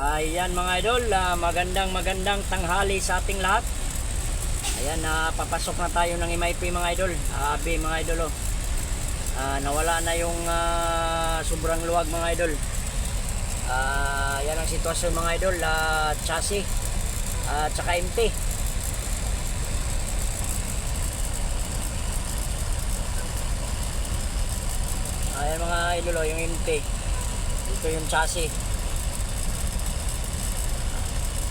Ayan mga idol, ah, magandang magandang tanghali sa ating lahat. Ayan, na papasok na tayo ng MIP mga idol. Abi mga idol oh. Ah, nawala na yung ah, sobrang luwag mga idol. Ah, yan ang sitwasyon mga idol, ah, chassis at saka empty. Ayan mga idol oh, yung empty. Ito yung chassis.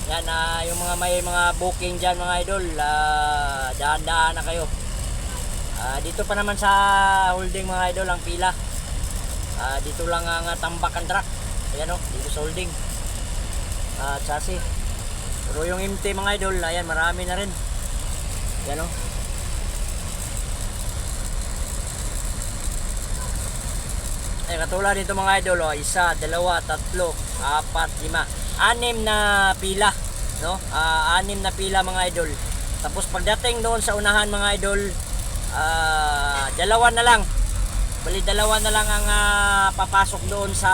Yan, ah, yung mga may mga booking dyan mga idol, ah, dahan-dahan na kayo. Ah, dito pa naman sa holding mga idol ang pila. Ah, dito lang ang ah, tambak ang truck. Ayan o, dito sa holding. Ah, chassis. Pero yung empty mga idol, ayan, marami na rin. Ayan o. Eh, katulad nito mga idol, oh, isa, dalawa, tatlo, apat, lima, anim na pila, no? Ah, anim na pila mga idol. Tapos pagdating doon sa unahan mga idol, ah, dalawa na lang. Bali dalawa na lang ang ah, papasok doon sa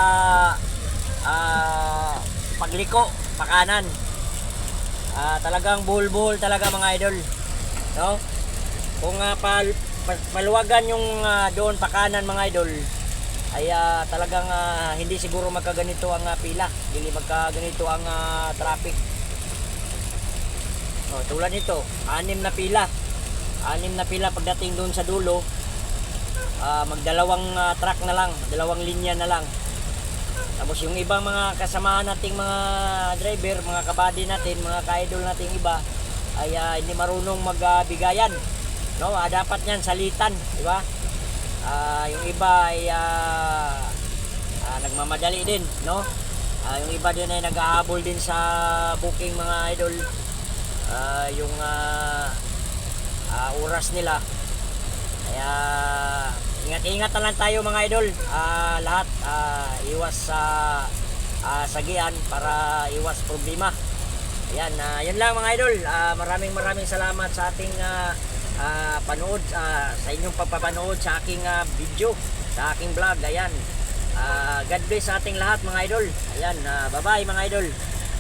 ah, pagliko, pakanan. Ah, talagang buhol-buhol talaga mga idol. No? Kung uh, pal, pa- paluwagan yung ah, doon pakanan mga idol, ay ah, talagang ah, hindi siguro magkaganito ang ah, pila, hindi magkaganito ang ah, traffic. Oh, tulad nito, anim na pila. Anim na pila pagdating doon sa dulo, ah, magdalawang ah, truck na lang, dalawang linya na lang. Tapos yung ibang mga kasamahan nating mga driver, mga kabady natin, mga ka-idol nating iba, ay ah, hindi marunong magbigayan. No, ah, dapat niyan salitan, di ba? Ah, yung iba ay ah, ah, nagmamadali din, no? Ah, yung iba din ay naghahabol din sa booking mga idol. Ah, yung ah, ah, oras nila. Kaya ingat-ingat na lang tayo mga idol. Ah, lahat ah, iwas sa ah, sagian para iwas problema. Ayan, ah, yun lang mga idol. Ah, maraming maraming salamat sa ating ah, ah, panood, ah, sa inyong pagpapanood sa aking ah, video, sa aking vlog. Ayan. Ah, God bless sa ating lahat mga idol. Ayan, ah, bye-bye mga idol.